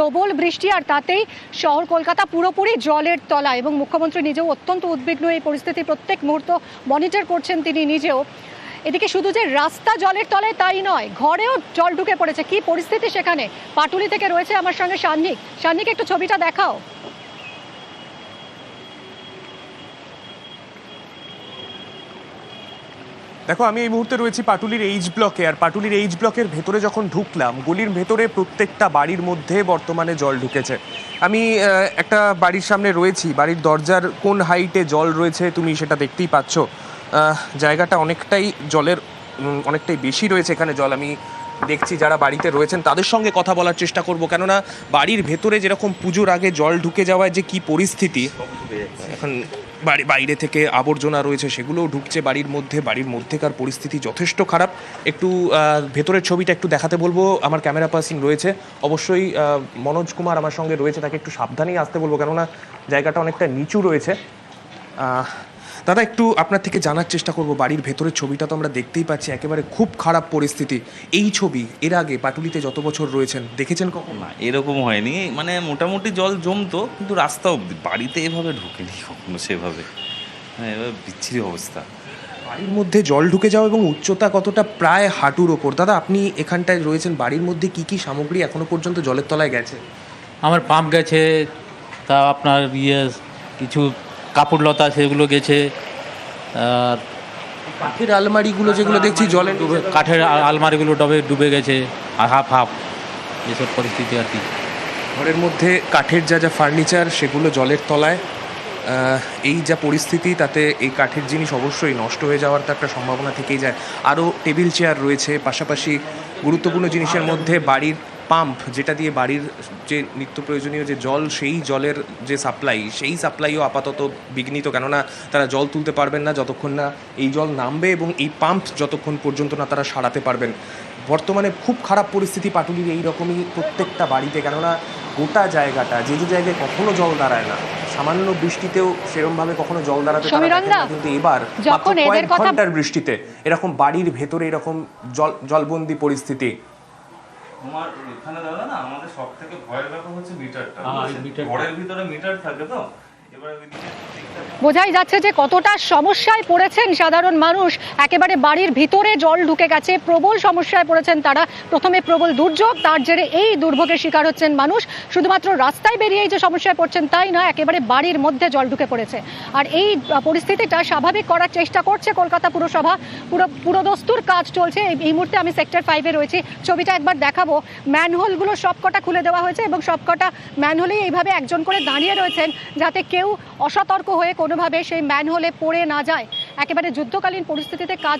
প্রবল বৃষ্টি আর তাতেই শহর কলকাতা পুরোপুরি জলের তলা এবং মুখ্যমন্ত্রী নিজেও অত্যন্ত উদ্বিগ্ন এই পরিস্থিতি প্রত্যেক মুহূর্ত মনিটর করছেন তিনি নিজেও। এদিকে শুধু যে রাস্তা জলের তলায় তাই নয়, ঘরেও জল ঢুকে পড়েছে। কি পরিস্থিতি সেখানে? পাটুলি থেকে রয়েছে আমার সঙ্গে সান্নিক। সান্নিক, একটু ছবিটা দেখাও। দেখো, আমি এই মুহূর্তে রয়েছি পাটুলির এইচ ব্লকে আর পাটুলির এইচ ব্লকের ভেতরে যখন ঢুকলাম, গলির ভেতরে প্রত্যেকটা বাড়ির মধ্যে বর্তমানে জল ঢুকেছে। আমি একটা বাড়ির সামনে রয়েছি, বাড়ির দরজার কোন হাইটে জল রয়েছে তুমি সেটা দেখতেই পাচ্ছ। জায়গাটা অনেকটাই জলের অনেকটাই বেশি রয়েছে এখানে জল। আমি দেখছি যারা বাড়িতে রয়েছেন, তাদের সঙ্গে কথা বলার চেষ্টা করব। কেননা বাড়ির ভেতরে যেরকম পুজোর আগে জল ঢুকে যাওয়ায় যে কি পরিস্থিতি, এখন বাড়ি, বাইরে থেকে আবর্জনা রয়েছে, সেগুলোও ঢুকছে বাড়ির মধ্যে। বাড়ির মধ্যেকার পরিস্থিতি যথেষ্ট খারাপ। একটু ভেতরের ছবিটা একটু দেখাতে বলব। আমার ক্যামেরা পার্সন রয়েছে। অবশ্যই মনোজ কুমার আমার সঙ্গে রয়েছে, তাকে একটু সাবধানেই আসতে বলব। কেননা জায়গাটা অনেকটা নিচু রয়েছে। দাদা একটু আপনার থেকে জানার চেষ্টা করব। বাড়ির ভেতরের ছবিটা তো আমরা দেখতেই পাচ্ছি একেবারে খুব খারাপ পরিস্থিতি। এই ছবি এর আগে পাটুলিতে যত বছর রয়েছেন দেখেছেন কখন? না এরকম হয়নি। মানে মোটামুটি জল জমতো কিন্তু রাস্তা অব্দি বাড়িতে এভাবে ঢুকেনি কখনো সেভাবে। হ্যাঁ এভাবে বিচ্ছিরি অবস্থা। বাড়ির মধ্যে জল ঢুকে যাওয়া এবং উচ্চতা কতটা প্রায় হাঁটুর ওপর। দাদা আপনি এখানটায় রয়েছেন বাড়ির মধ্যে কি কি সামগ্রী এখনও পর্যন্ত জলের তলায় গেছে? আমার পাম্প গেছে তা আপনার ইয়ে কিছু কাপড় লতা সেগুলো গেছে আর কাঠের আলমারিগুলো যেগুলো দেখছি জলে ডুবে কাঠের আলমারিগুলো ডবে ডুবে গেছে আর হাফ হাফ এসব পরিস্থিতি আর কি। ঘরের মধ্যে কাঠের যা যা ফার্নিচার সেগুলো জলের তলায়। এই যা পরিস্থিতি তাতে এই কাঠের জিনিস অবশ্যই নষ্ট হয়ে যাওয়ার তো একটা সম্ভাবনা থেকেই যায়। আরও টেবিল চেয়ার রয়েছে পাশাপাশি গুরুত্বপূর্ণ জিনিসের মধ্যে বাড়ির পাম্প যেটা দিয়ে বাড়ির যে নিত্য প্রয়োজনীয় যে জল সেই জলের যে সাপ্লাই সেই সাপ্লাইও আপাতত বিঘ্নিত। কেননা তারা জল তুলতে পারবেন না যতক্ষণ না এই জল নামবে এবং এই পাম্প যতক্ষণ পর্যন্ত না তারা সারাতে পারবেন। বর্তমানে খুব খারাপ পরিস্থিতি পাটুলির এই রকমই প্রত্যেকটা বাড়িতে। কেননা গোটা জায়গাটা যে যে জায়গায় কখনো জল দাঁড়ায় না সামান্য বৃষ্টিতেও সেরমভাবে কখনো জল দাঁড়াতে কিন্তু এবার ঘণ্টার বৃষ্টিতে এরকম বাড়ির ভেতরে এরকম জল জলবন্দি পরিস্থিতি তোমার এখানে দাদা না আমাদের সব থেকে ভয়ের ব্যাপার হচ্ছে মিটারটা হ্যাঁ। ঘরের ভিতরে মিটার থাকে তো বোঝাই যাচ্ছে যে কতটা সমস্যায় পড়েছেন সাধারণ মানুষ। একেবারে বাড়ির ভিতরে জল ঢুকে গেছে, প্রবল সমস্যায় পড়েছেন তারা। প্রথমে প্রবল দুর্যোগ, তার জেরে এই দুর্ভোগের শিকার হচ্ছেন মানুষ। শুধুমাত্র রাস্তায় বেরিয়েই যে সমস্যায় পড়ছেন তাই নয়, একেবারে বাড়ির মধ্যে জল ঢুকে পড়েছে। আর এই পরিস্থিতিটা স্বাভাবিক করার চেষ্টা করছে কলকাতা পুরসভা। পুরো, পুরোদস্তুর কাজ চলছে। এই- এই মুহূর্তে আমি সেক্টর ফাইভে রয়েছি। ছবিটা একবার দেখাবো। ম্যানহোলগুলো সবকটা খুলে দেওয়া হয়েছে এবং সবকটা ম্যানহোলেই এইভাবে একজন করে দাঁড়িয়ে রয়েছেন যাতে কেউ অসতর্ক হয়ে কোনোভাবে সেই ম্যানহোলে পড়ে না যায়। একেবারে যুদ্ধকালীন পরিস্থিতিতে কাজ